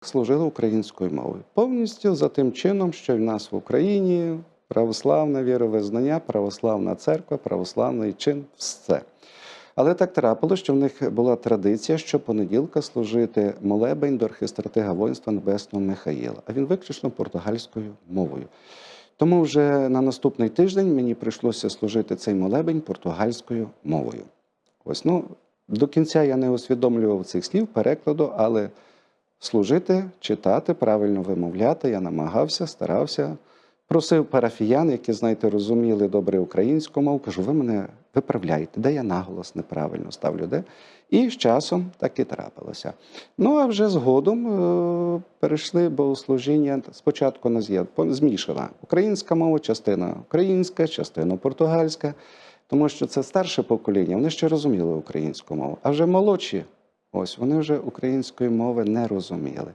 служили українською мовою. Повністю за тим чином, що в нас в Україні православне віровизнання, православна церква, православний чин все. Але так трапилося, що в них була традиція щопонеділка служити молебень до архистратига воїнства Небесного Михаїла, а він виключно португальською мовою. Тому вже на наступний тиждень мені прийшлося служити цей молебень португальською мовою. Ось ну до кінця я не усвідомлював цих слів перекладу, але служити, читати, правильно вимовляти я намагався, старався. Просив парафіян, які, знаєте, розуміли добре українську мову, кажу, ви мене виправляєте, де я наголос неправильно ставлю, де. І з часом так і трапилося. Ну а вже згодом е, перейшли богослужіння. Спочатку у нас змішана українська мова, частина українська, частина португальська, тому що це старше покоління, вони ще розуміли українську мову. А вже молодші, ось вони вже української мови не розуміли.